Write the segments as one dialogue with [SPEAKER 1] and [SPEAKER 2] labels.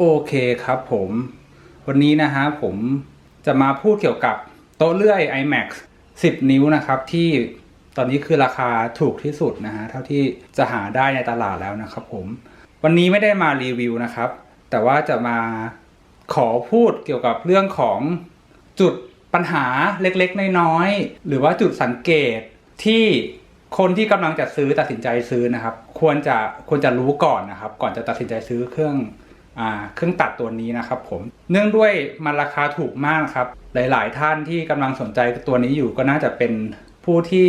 [SPEAKER 1] โอเคครับผม วันนี้นะฮะผมจะมาพูดเกี่ยวกับโต๊ะเลื่อย iMac 10 นิ้วนะครับที่ตอนนี้คือราคาถูกที่สุดนะฮะเท่าที่จะหาได้ในตลาดแล้วนะครับผม วันนี้ไม่ได้มารีวิวนะครับ แต่ว่าจะมาขอพูดเกี่ยวกับเรื่องของจุดปัญหาเล็กๆ น้อยๆ หรือว่าจุดสังเกตที่คนที่กำลังจะซื้อตัดสินใจซื้อนะครับ ควรจะควรจะรู้ก่อนนะครับ ก่อนจะตัดสินใจซื้อเครื่อง เครื่องตัดตัวนี้นะครับผมเนื่องด้วยมันราคาถูกมากครับ หลาย ๆ ท่านที่กำลังสนใจตัวนี้อยู่ก็น่าจะเป็นผู้ที่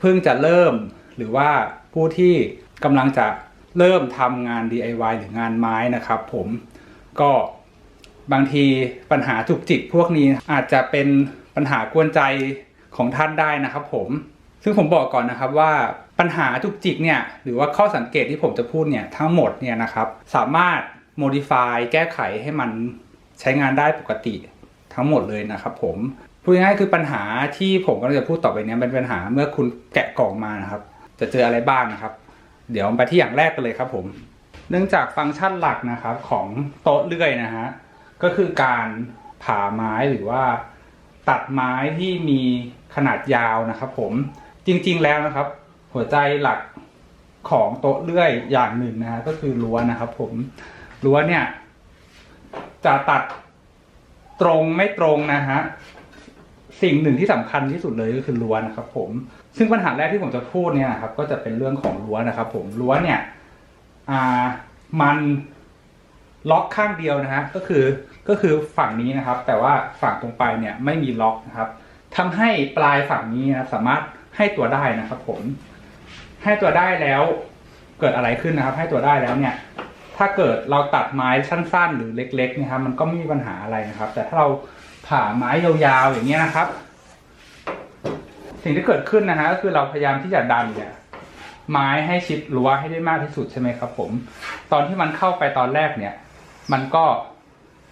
[SPEAKER 1] เพิ่งจะเริ่ม หรือว่าผู้ที่กำลังจะเริ่มทำงาน DIY หรืองานไม้นะครับ ผมก็บางทีปัญหาจุกจิกพวกนี้อาจจะเป็นปัญหากวนใจของท่านได้นะครับผม ซึ่งผมบอกก่อนนะครับว่าปัญหาจุกจิกเนี่ยหรือว่าข้อสังเกตที่ผมจะพูดเนี่ยทั้งหมดเนี่ยนะครับ สามารถ modify แก้ไขให้มันใช้งานได้ปกติทั้งหมดเลยนะครับผมพูดง่ายๆคือปัญหาที่ผมกำลังจะพูดต่อไปนี้เป็นปัญหาเมื่อคุณแกะกล่องมานะครับ จะเจออะไรบ้างนะครับ เดี๋ยวไปที่อย่างแรกกันเลยครับผม เนื่องจากฟังก์ชันหลักนะครับของโต๊ะเลื่อยนะฮะก็คือการผ่าไม้หรือว่าตัดไม้ที่มีขนาดยาวนะครับ ผมจริงๆแล้วนะครับ หัวใจหลักของโต๊ะเลื่อยอย่างหนึ่งนะฮะก็คือรั้วนะครับ ผม รั้วเนี่ย จะตัดตรงไม่ตรงนะฮะสิ่งหนึ่งที่สำคัญที่สุดเลยก็คือรั้วนะครับ ผม ซึ่งปัญหาแรกที่ผมจะพูดเนี่ยครับ ก็จะเป็นเรื่องของรั้วนะครับ ผมรั้วเนี่ย อ่า มันล็อกข้างเดียวนะฮะก็คือก็คือฝั่งนี้นะครับ แต่ว่าฝั่งตรงปลายเนี่ยไม่มีล็อกนะครับทำให้ปลายฝั่งนี้นะสามารถให้ตัวได้นะครับ ผม ให้ตัวได้แล้ว เกิดอะไรขึ้นนะครับ ให้ตัวได้แล้วเนี่ย ถ้าเกิดเราตัดไม้สั้น ๆ หรือเล็กๆนะครับ มันก็ไม่มีปัญหาอะไรนะครับ แต่ถ้าเราผ่าไม้ยาวๆอย่างเงี้ยนะครับ สิ่งที่เกิดขึ้นนะฮะก็คือเราพยายามที่จะดันเนี่ยไม้ให้ชิดรั้วให้ได้มากที่สุดใช่ไหมครับ ผม ตอนที่มันเข้าไปตอนแรกเนี่ย มันก็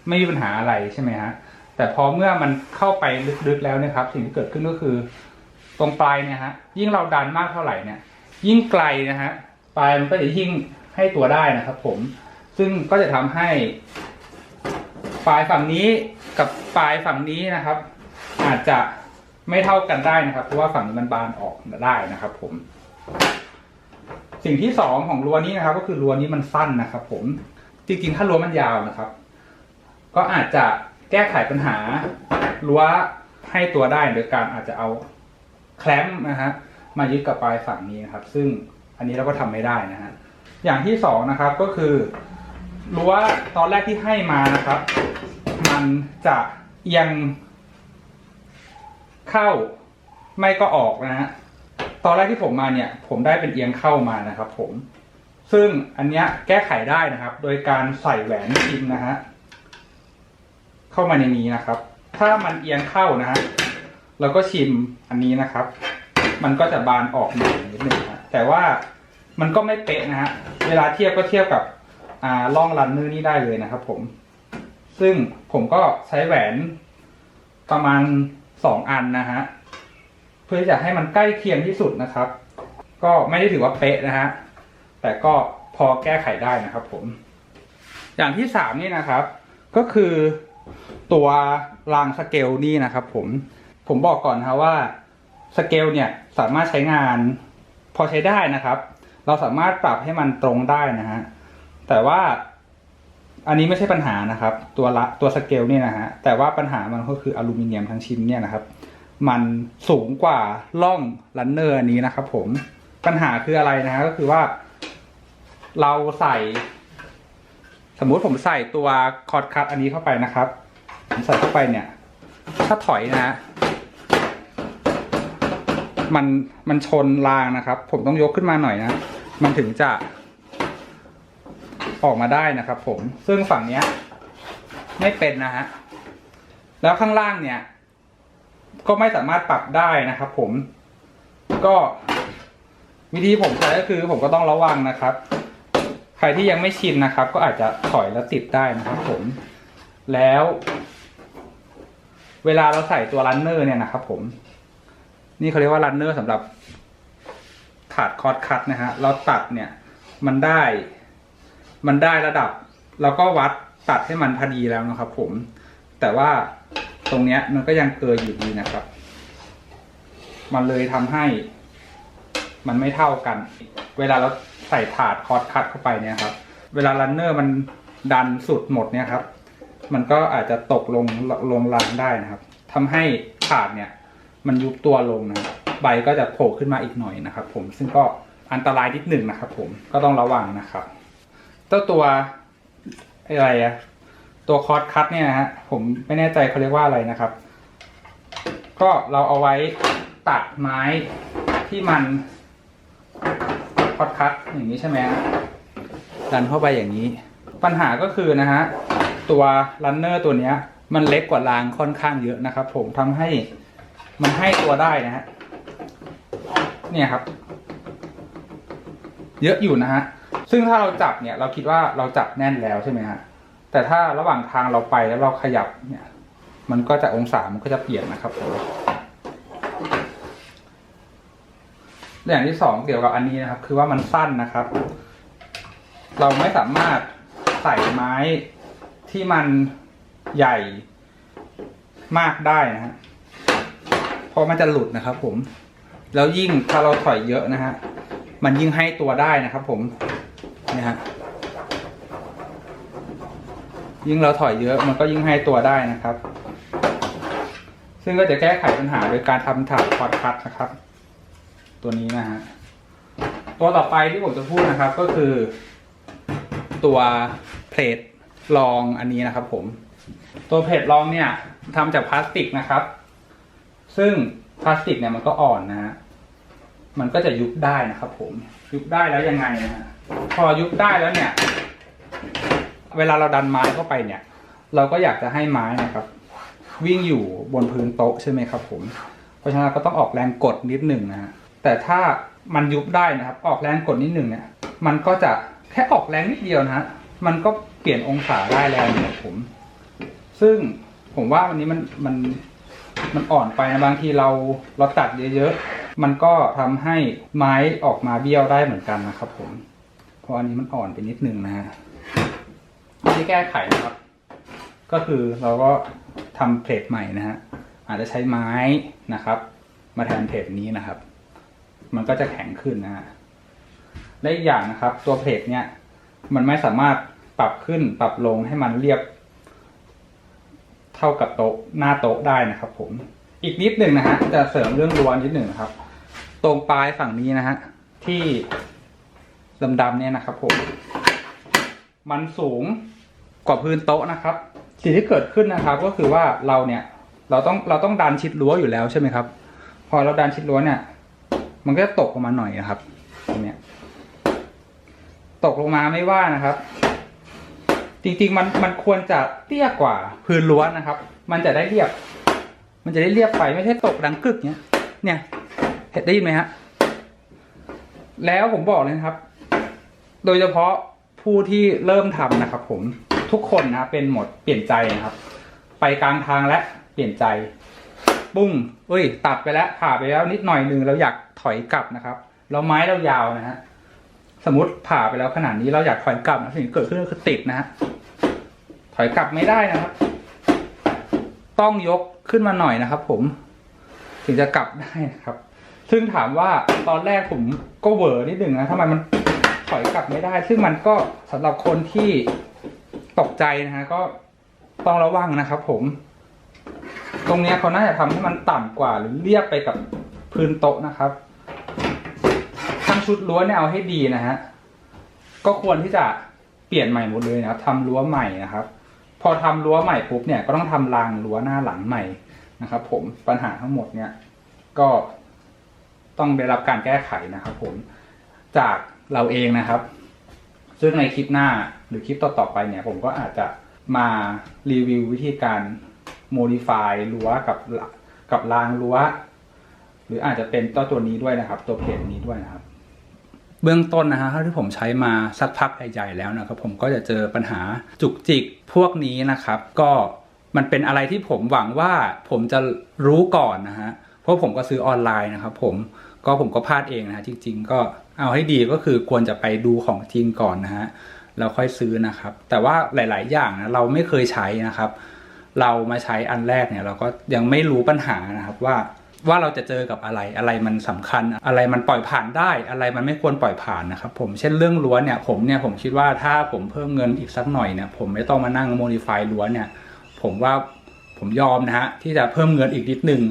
[SPEAKER 1] ไม่มีปัญหาอะไรใช่ไหมฮะแต่พอเมื่อมันเข้าไปลึกๆแล้วนะครับ สิ่งที่เกิดขึ้นก็คือตรงปลายเนี่ยฮะยิ่งเราดันมากเท่าไหร่เนี่ย ยิ่งไกลนะฮะปลายมันก็จะยิ่ง ให้ตัวได้นะครับ ผม ซึ่งก็จะทำให้ปลายฝั่งนี้กับปลายฝั่งนี้นะครับ อาจจะไม่เท่ากันได้นะครับ เพราะว่าฝั่งนี้มันบานออกได้นะครับ ผม สิ่งที่สองของรั้วนี้นะครับ ก็คือรั้วนี้มันสั้นนะครับ ผมจริงๆถ้ารั้วมันยาวนะครับ ก็อาจจะแก้ไขปัญหารั้วให้ตัวได้โดยการอาจจะเอาแคลมป์นะฮะมายึดกับปลายฝั่งนี้นะครับ ซึ่งอันนี้เราก็ทำไม่ได้นะฮะ อย่างที่สองนะครับก็คือรั้วตอนแรกที่ให้มานะครับ มันจะเอียงเข้าไม่ก็ออกนะฮะตอนแรกที่ผมมาเนี่ย ผมได้เป็นเอียงเข้ามานะครับ ผม ซึ่งอันเนี้ยแก้ไขได้นะครับ โดยการใส่แหวนพิมนะฮะเข้ามาในนี้นะครับ ถ้ามันเอียงเข้านะฮะเราก็ชิมอันนี้นะครับ มันก็จะบานออกมานิดนึงนะแต่ว่า มันก็ไม่เป๊ะนะฮะ เวลาเทียบก็เทียบกับอ่าล่องรันเนอร์นี่ได้เลยนะครับผม ซึ่งผมก็ใช้แหวนประมาณสองอันนะฮะ เพื่อจะให้มันใกล้เคียงที่สุดนะครับ ก็ไม่ได้ถือว่าเป๊ะนะฮะ แต่ก็พอแก้ไขได้นะครับผม อย่างที่สามนี่นะครับ ก็คือตัวรางสเกลนี่นะครับผม ผมบอกก่อนนะครับว่าสเกลเนี่ยสามารถใช้งานพอใช้ได้นะครับ เราสามารถปรับให้มันตรงได้นะฮะ แต่ว่าอันนี้ไม่ใช่ปัญหานะครับ ตัวละตัวสเกลเนี่ยนะฮะ แต่ว่าปัญหามันก็คืออลูมิเนียมทั้งชิ้นเนี่ยนะครับ มันสูงกว่าล่องลันเนอร์นี้นะครับ ผมปัญหาคืออะไรนะฮะก็คือว่า เราใส่ สมมุติผมใส่ตัวคอร์ดคัตอันนี้เข้าไปนะครับผมใส่เข้าไปเนี่ย ถ้าถอยนะ มันมันชนรางนะครับ ผมต้องยกขึ้นมาหน่อยนะ มันถึงจะ ออกมาได้นะครับ ผมซึ่งฝั่งเนี้ย ไม่เป็นนะฮะแล้วข้างล่างเนี่ย ก็ไม่สามารถปรับได้นะครับ ผมก็วิธีผมใช้ก็คือ ผมก็ต้องระวังนะครับ ใครที่ยังไม่ชินนะครับ ก็อาจจะถอยแล้วติดได้นะครับ ผม แล้ว เวลาเราใส่ตัวรันเนอร์เนี่ยนะครับ ผม นี่เขาเรียกว่ารันเนอร์สำหรับถาดคอร์ดคัตนะฮะ เราตัดเนี่ยมันได้ มันได้ระดับแล้วก็วัดตัดให้มันพอดีแล้วนะครับ ผม แต่ว่าตรงเนี้ยมันก็ยังเกินอยู่ดีนะครับ มันเลยทำให้ มันไม่เท่ากัน เวลาเราใส่ถาดคอร์สคัตเข้าไปเนี่ยครับ เวลารันเนอร์มันดันสุดหมดเนี่ยครับ มันก็อาจจะตกลงลงรางได้นะครับทำให้ถาดเนี่ย มันยุบตัวลงนะ ใบก็จะโผล่ขึ้นมาอีกหน่อยนะครับ ผมซึ่งก็อันตรายนิดหนึ่งนะครับ ผมก็ต้องระวังนะครับ เจ้าตัวอะไรอะตัวคอร์สคัตเนี่ยนะฮะผมไม่แน่ใจเขาเรียกว่าอะไรนะครับ ก็เราเอาไว้ตัดไม้ที่มันคอร์สคัตอย่างนี้ใช่ไหมดันเข้าไปอย่างนี้ ปัญหาก็คือนะฮะตัวรันเนอร์ตัวเนี้ย มันเล็กกว่ารางค่อนข้างเยอะนะครับ ผมทำให้ มันให้ตัวได้นะฮะเนี่ยครับ เยอะอยู่นะฮะซึ่งถ้าเราจับเนี่ย เราคิดว่าเราจับแน่นแล้วใช่ไหมฮะแต่ถ้าระหว่างทางเราไปแล้วเราขยับเนี่ย มันก็จะองศามันก็จะเปลี่ยนนะครับผมอย่างที่สองเกี่ยวกับอันนี้นะครับ คือว่ามันสั้นนะครับ เราไม่สามารถใส่ไม้ที่มันใหญ่มากได้นะฮะ เพราะมันจะหลุดนะครับ ผม แล้วยิ่งถ้าเราถอยเยอะนะฮะมันยิ่งให้ตัวได้นะครับ ผมเนี่ยฮะยิ่งเราถอยเยอะมันก็ยิ่งให้ตัวได้นะครับ ซึ่งก็จะแก้ไขปัญหาโดยการทำถาดคอร์ดคัตนะครับ ตัวนี้นะฮะตัวต่อไปที่ผมจะพูดนะครับก็คือ ตัวเพลทรองอันนี้นะครับ ผม ตัวเพลทรองเนี่ยทำจากพลาสติกนะครับ ซึ่งพลาสติกเนี่ยมันก็อ่อนนะฮะมันก็จะยุบได้นะครับ ผมยุบได้แล้วยังไงนะฮะพอยุบได้แล้วเนี่ย เวลาเราดันไม้เข้าไปเนี่ย เราก็อยากจะให้ไม้นะครับ วิ่งอยู่บนพื้นโต๊ะใช่ไหมครับ ผม เพราะฉะนั้นก็ต้องออกแรงกดนิดหนึ่งนะฮะแต่ถ้ามันยุบได้นะครับ ออกแรงกดนิดหนึ่งเนี่ย มันก็จะแค่ออกแรงนิดเดียวนะฮะมันก็เปลี่ยนองศาได้แล้วเนี่ยผม ซึ่งผมว่าวันนี้มันมัน มันอ่อนไปนะบางทีเราเราตัดเยอะๆ มันก็ทำให้ไม้ออกมาเบี้ยวได้เหมือนกันนะครับ ผม เพราะอันนี้มันอ่อนไปนิดนึงนะฮะที่แก้ไขนะครับ ก็คือเราก็ทำเพลทใหม่นะฮะอาจจะใช้ไม้นะครับ มาแทนเพลทนี้นะครับ มันก็จะแข็งขึ้นนะฮะและอีกอย่างนะครับ ตัวเพลทเนี่ย มันไม่สามารถปรับขึ้นปรับลงให้มันเรียบ ท่ากับโต๊ะหน้าโต๊ะได้นะครับ ผมอีกนิดหนึ่งนะฮะจะเสริมเรื่องรั้วนิดหนึ่งครับ ตรงปลายฝั่งนี้นะฮะที่ดำๆเนี่ยนะครับ ผม มันสูงกว่าพื้นโต๊ะนะครับ สิ่งที่เกิดขึ้นนะครับ ก็คือว่าเราเนี่ยเราต้องเราต้องดันชิดรั้วอยู่แล้วใช่ไหมครับ พอเราดันชิดรั้วเนี่ย มันก็จะตกลงมาหน่อยนะครับตรงเนี้ยตกลงมาไม่ว่านะครับ จริงๆมันมันควรจะเตี้ยกว่าพื้นรั้วนะครับ มันจะได้เรียบ มันจะได้เรียบไปไม่ใช่ตกดังกึกเนี้ย เนี่ยเห็นได้ยินไหมฮะ แล้วผมบอกเลยนะครับ โดยเฉพาะผู้ที่เริ่มทำนะครับผมทุกคนนะเป็นหมดเปลี่ยนใจนะครับ ไปกลางทางและเปลี่ยนใจปุ้งเอ้ย ตัดไปแล้วผ่าไปแล้วนิดหน่อยนึงเราอยากถอยกลับนะครับแล้วไม้เรายาวนะฮะ สมมติผ่าไปแล้วขนาดนี้เราอยากถอยกลับนะสิ่งที่เกิดขึ้นก็คือติดนะฮะถอยกลับไม่ได้นะครับ ต้องยกขึ้นมาหน่อยนะครับ ผมถึงจะกลับได้นะครับ ซึ่งถามว่าตอนแรกผมก็เวอนิดหนึ่งนะทำไมมันถอยกลับไม่ได้ ซึ่งมันก็สำหรับคนที่ตกใจนะฮะก็ต้องระวังนะครับ ผม ตรงนี้เขาน่าจะทำให้มันต่ำกว่าหรือเรียบไปกับพื้นโต๊ะนะครับ ชุดรั้วเนี่ยเอาให้ดีนะฮะ ก็ควรที่จะเปลี่ยนใหม่หมดเลยนะครับทำรั้วใหม่นะครับ พอทำรั้วใหม่ปุ๊บเนี่ยก็ต้องทำรางรั้วหน้าหลังใหม่นะครับ ผมปัญหาทั้งหมดเนี่ย ก็ต้องได้รับการแก้ไขนะครับ ผมจากเราเองนะครับ ซึ่งในคลิปหน้าหรือคลิปต่อๆไปเนี่ย ผมก็อาจจะมารีวิววิธีการ modify รั้วกับกับรางรั้ว หรืออาจจะเป็นตัวตัวนี้ด้วยนะครับ ตัวเพจนี้ด้วยนะครับ เบื้องต้นนะฮะเท่าที่ผมใช้มาสักพักใหญ่ๆแล้วนะครับผมก็จะเจอปัญหาจุกจิกพวกนี้นะครับ ก็มันเป็นอะไรที่ผมหวังว่าผมจะรู้ก่อนนะฮะเพราะผมก็ซื้อออนไลน์นะครับผมก็ผมก็พลาดเองนะฮะจริง ๆ ก็เอาให้ดีก็คือควรจะไปดูของจริงก่อนนะฮะเราค่อยซื้อนะครับ แต่ว่าหลาย ๆ อย่างนะเราไม่เคยใช้นะครับ เรามาใช้อันแรกเนี่ย เราก็ยังไม่รู้ปัญหานะครับว่า ว่าเราจะเจอกับอะไรอะไรมันสำคัญ อะไรมันปล่อยผ่านได้ อะไรมันไม่ควรปล่อยผ่านนะครับผมเช่นเรื่องรั้วเนี่ยผมเนี่ยผมคิดว่าถ้าผมเพิ่มเงินอีกสักหน่อยเนี่ยผมไม่ต้องมานั่งโมดิฟายรั้วเนี่ยผมว่าผมยอมนะฮะที่จะเพิ่มเงินอีกนิดนึง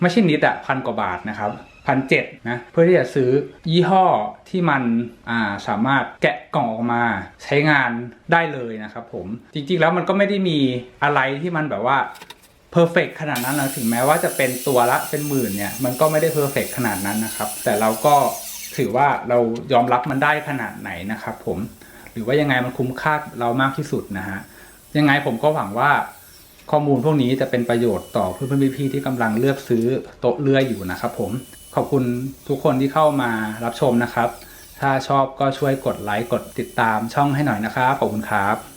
[SPEAKER 1] ไม่ใช่นิดอะพันกว่าบาทนะครับพันเจ็ดนะเพื่อที่จะซื้อยี่ห้อที่มันาสามารถแกะกล่องออกมาใช้งานได้เลยนะครับผมจริงๆแล้วมันก็ไม่ได้มีอะไรที่มันแบบว่า เพอร์เฟกขนาดนั้นนะถึงแม้ว่าจะเป็นตัวละเป็นหมื่นเนี่ยมันก็ไม่ได้เพอร์เฟกขนาดนั้นนะครับ แต่เราก็ถือว่าเรายอมรับมันได้ขนาดไหนนะครับผมหรือว่ายังไงมันคุ้มค่าเรามากที่สุดนะฮะยังไงผมก็หวังว่าข้อมูลพวกนี้จะเป็นประโยชน์ต่อเพื่อนๆพี่ๆที่กำลังเลือกซื้อโต๊ะเลื่อยอยู่นะครับผมขอบคุณทุกคนที่เข้ามารับชมนะครับ ถ้าชอบก็ช่วยกดไลค์กดติดตามช่องให้หน่อยนะครับขอบคุณครับ